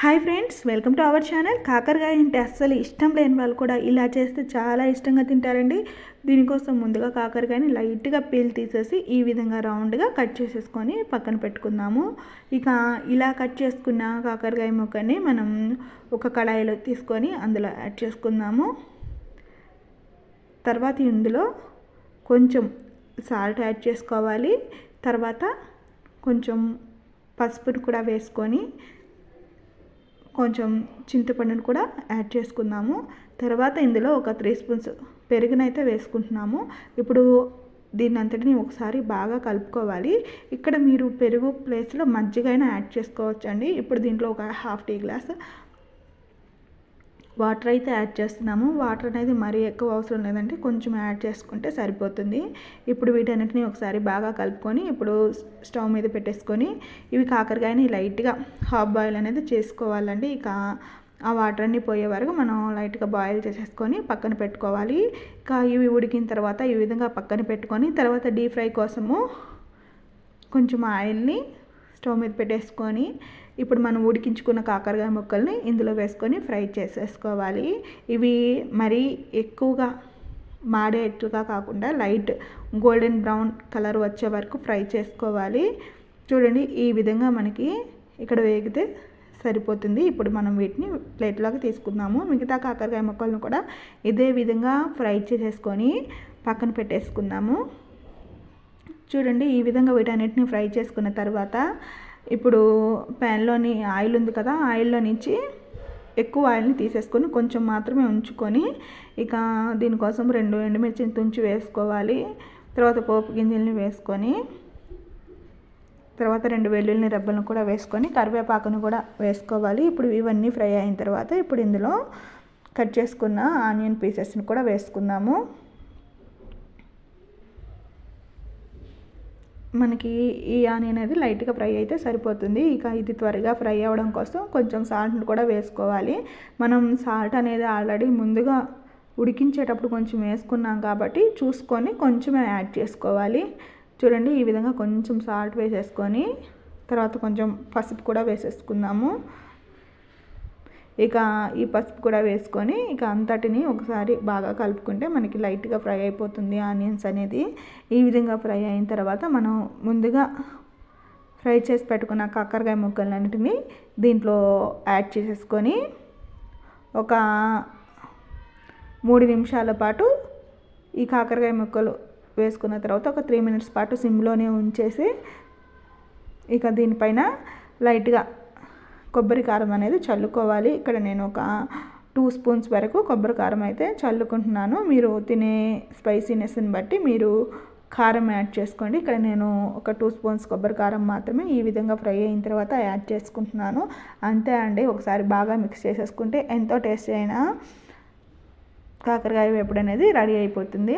Hi friends welcome to our channel. కాకరకాయ అంటే అస్సలు ఇష్టం లేని వాళ్ళు కూడా ఇలా చేస్తే చాలా ఇష్టంగా తింటారండి. దీనికోసం ముందుగా కాకరకాయని లైట్గా పీల్ తీసేసి ఈ విధంగా రౌండ్గా కట్ చేసేసుకొని పక్కన పెట్టుకుందాము. ఇక ఇలా కట్ చేసుకున్న కాకరకాయ ముక్కని మనం ఒక కళాయిలో తీసుకొని అందులో యాడ్ చేసుకుందాము. తర్వాత ఇందులో కొంచెం సాల్ట్ యాడ్ చేసుకోవాలి. తర్వాత కొంచెం పసుపుని కూడా వేసుకొని కొంచెం చింతపండును కూడా యాడ్ చేసుకుందాము. తర్వాత ఇందులో ఒక త్రీ స్పూన్స్ పెరుగునైతే వేసుకుంటున్నాము. ఇప్పుడు దీన్ని అంతటిని ఒకసారి బాగా కలుపుకోవాలి. ఇక్కడ మీరు పెరుగు ప్లేస్లో మజ్జిగైనా యాడ్ చేసుకోవచ్చండి. ఇప్పుడు దీంట్లో ఒక హాఫ్ టీ గ్లాస్ వాటర్ అయితే యాడ్ చేస్తున్నాము. వాటర్ అనేది మరీ ఎక్కువ అవసరం లేదంటే కొంచెం యాడ్ చేసుకుంటే సరిపోతుంది. ఇప్పుడు వీటన్నిటిని ఒకసారి బాగా కలుపుకొని ఇప్పుడు స్టవ్ మీద పెట్టేసుకొని ఇవి కాకరకాయని లైట్గా హాఫ్ బాయిల్ అనేది చేసుకోవాలండి. ఇక ఆ వాటర్ అన్నీ పోయే వరకు మనం లైట్గా బాయిల్ చేసేసుకొని పక్కన పెట్టుకోవాలి. ఇక ఇవి ఉడికిన తర్వాత ఈ విధంగా పక్కన పెట్టుకొని తర్వాత డీప్ ఫ్రై కోసము కొంచెం ఆయిల్ని స్టవ్ మీద పెట్టేసుకొని ఇప్పుడు మనం ఉడికించుకున్న కాకరకాయ ముక్కల్ని ఇందులో వేసుకొని ఫ్రై చేసేసుకోవాలి. ఇవి మరీ ఎక్కువగా మాడేట్టుగా కాకుండా లైట్ గోల్డెన్ బ్రౌన్ కలర్ వచ్చే వరకు ఫ్రై చేసుకోవాలి. చూడండి ఈ విధంగా మనకి ఇక్కడ వేగితే సరిపోతుంది. ఇప్పుడు మనం వీటిని ప్లేట్లోకి తీసుకుందాము. మిగతా కాకరకాయ ముక్కలను కూడా ఇదే విధంగా ఫ్రై చేసేసుకొని పక్కన పెట్టేసుకుందాము. చూడండి ఈ విధంగా వీటన్నిటిని ఫ్రై చేసుకున్న తర్వాత ఇప్పుడు ప్యాన్లోని ఆయిల్ ఉంది కదా ఆయిల్లో నుంచి ఎక్కువ ఆయిల్ని తీసేసుకొని కొంచెం మాత్రమే ఉంచుకొని ఇక దీనికోసం రెండు ఎండుమిర్చిని తుంచి వేసుకోవాలి. తర్వాత పోపు గింజల్ని వేసుకొని తర్వాత రెండు వెల్లుల్లి రెబ్బలను కూడా వేసుకొని కరివేపాకును కూడా వేసుకోవాలి. ఇప్పుడు ఇవన్నీ ఫ్రై అయిన తర్వాత ఇప్పుడు ఇందులో కట్ చేసుకున్న ఆనియన్ పీసెస్ని కూడా వేసుకుందాము. మనకి ఈ ఆనియన్ అనేది లైట్గా ఫ్రై అయితే సరిపోతుంది. ఇక ఇది త్వరగా ఫ్రై అవ్వడం కోసం కొంచెం సాల్ట్ని కూడా వేసుకోవాలి. మనం సాల్ట్ అనేది ఆల్రెడీ ముందుగా ఉడికించేటప్పుడు కొంచెం వేసుకున్నాం కాబట్టి చూసుకొని కొంచెం యాడ్ చేసుకోవాలి. చూడండి ఈ విధంగా కొంచెం సాల్ట్ వేసేసుకొని తర్వాత కొంచెం పసుపు కూడా వేసేసుకుందాము. ఇక ఈ పసుపు కూడా వేసుకొని ఇక అంతటిని ఒకసారి బాగా కలుపుకుంటే మనకి లైట్గా ఫ్రై అయిపోతుంది ఆనియన్స్ అనేది. ఈ విధంగా ఫ్రై అయిన తర్వాత మనం ముందుగా ఫ్రై చేసి పెట్టుకున్న కాకరకాయ ముక్కలన్నింటినీ దీంట్లో యాడ్ చేసేసుకొని ఒక మూడు నిమిషాల పాటు ఈ కాకరకాయ ముక్కలు వేసుకున్న తర్వాత ఒక త్రీ మినిట్స్ పాటు సిమ్లోనే ఉంచేసి ఇక దీనిపైన లైట్గా కొబ్బరి కారం అనేది చల్లుకోవాలి. ఇక్కడ నేను ఒక టూ స్పూన్స్ వరకు కొబ్బరి కారం అయితే చల్లుకుంటున్నాను. మీరు తినే స్పైసీనెస్ని బట్టి మీరు కారం యాడ్ చేసుకోండి. ఇక్కడ నేను ఒక టూ స్పూన్స్ కొబ్బరి కారం మాత్రమే ఈ విధంగా ఫ్రై అయిన తర్వాత యాడ్ చేసుకుంటున్నాను. అంతే అండి. ఒకసారి బాగా మిక్స్ చేసేసుకుంటే ఎంతో టేస్టీ అయినా కాకరకాయ వేపుడు అనేది రెడీ అయిపోతుంది.